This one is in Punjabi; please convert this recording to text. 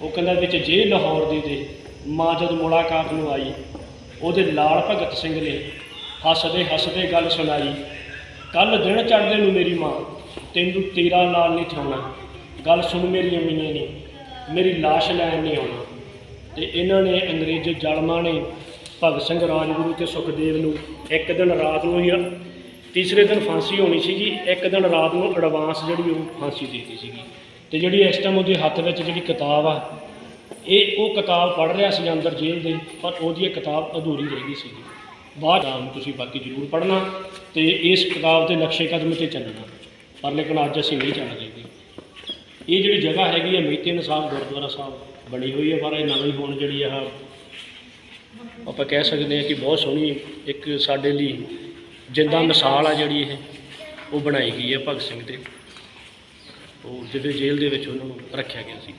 ਉਹ ਕਹਿੰਦਾ ਵਿੱਚ ਜੇ ਲਾਹੌਰ ਦੀ ਤੇ ਮਾਂ ਜਦ ਮੁਲਾਕਾਤ ਨੂੰ ਆਈ। ਉਹਦੇ ਲਾਲ ਭਗਤ ਸਿੰਘ ਨੇ ਹੱਸਦੇ ਹੱਸਦੇ ਗੱਲ ਸੁਣਾਈ। ਕੱਲ ਦਿਨ ਚੜ੍ਹਦੇ ਨੂੰ ਮੇਰੀ ਮਾਂ, ਤੈਨੂੰ ਤੇਰਾ ਨਾਲ ਨਹੀਂ ਥਾਉਣਾ ਗੱਲ ਸੁਣ ਮੇਰੀ ਅਮੀਆਂ ਨੇ, ਮੇਰੀ ਲਾਸ਼ ਲੈਣ ਨਹੀਂ ਆਉਣਾ। ਤੇ ਇਹਨਾਂ ਨੇ ਅੰਗਰੇਜ਼ ਜ਼ਾਲਮਾਂ ਨੇ ਭਗਤ ਸਿੰਘ ਰਾਜਗੁਰੂ ਤੇ ਸੁਖਦੇਵ ਨੂੰ ਇੱਕ ਦਿਨ ਰਾਤ ਨੂੰ ਹੀ ਤੀਸਰੇ ਦਿਨ ਫਾਂਸੀ ਹੋਣੀ ਸੀਗੀ। ਇੱਕ ਦਿਨ ਰਾਤ ਨੂੰ ਐਡਵਾਂਸ ਜਿਹੜੀ ਉਹ ਫਾਂਸੀ ਦਿੱਤੀ ਸੀਗੀ। ਤੇ ਜਿਹੜੀ ਇਸ ਟਾਈਮ ਉਹਦੇ ਹੱਥ ਵਿੱਚ ਜਿਹੜੀ ਕਿਤਾਬ ਆ, ਇਹ ਉਹ ਕਿਤਾਬ ਪੜ੍ਹ ਰਿਹਾ ਸੀ ਅੰਦਰ ਜੇਲ੍ਹ ਦੇ, ਪਰ ਉਹਦੀ ਇਹ ਕਿਤਾਬ ਅਧੂਰੀ ਰਹਿ ਗਈ ਸੀਗੀ। ਬਾਅਦ ਆਮ ਤੁਸੀਂ ਬਾਕੀ ਜ਼ਰੂਰ ਪੜ੍ਹਨਾ ਤੇ ਇਸ ਕਿਤਾਬ ਦੇ ਨਕਸ਼ੇ ਕਦਮ ਤੇ ਚੱਲਣਾ। ਪਰ ਲੇਕਿਨ ਅੱਜ ਅਸੀਂ ਨਹੀਂ ਚੱਲਦੇ ਗੇ। ਇਹ ਜਿਹੜੀ ਜਗ੍ਹਾ ਹੈਗੀ ਹੈ ਮੀਤੇਨ ਸਾਹਿਬ, ਗੁਰਦੁਆਰਾ ਸਾਹਿਬ ਬਣੀ ਹੋਈ ਹੈ ਪਰ ਇਹ ਨਵੀਂ ਹੁਣ ਜਿਹੜੀ ਆ, ਆਪਾਂ ਕਹਿ ਸਕਦੇ ਹਾਂ ਕਿ ਬਹੁਤ ਸੋਹਣੀ ਇੱਕ ਸਾਡੇ ਲਈ ਜਿੰਦਾ ਮਿਸਾਲ ਆ ਜਿਹੜੀ ਇਹ, ਉਹ ਬਣਾਈ ਗਈ ਹੈ ਭਗਤ ਸਿੰਘ ਦੇ ਉਹ ਜਿਹੜੇ ਜੇਲ੍ਹ ਦੇ ਵਿੱਚ ਉਹਨਾਂ ਨੂੰ ਰੱਖਿਆ ਗਿਆ ਸੀ।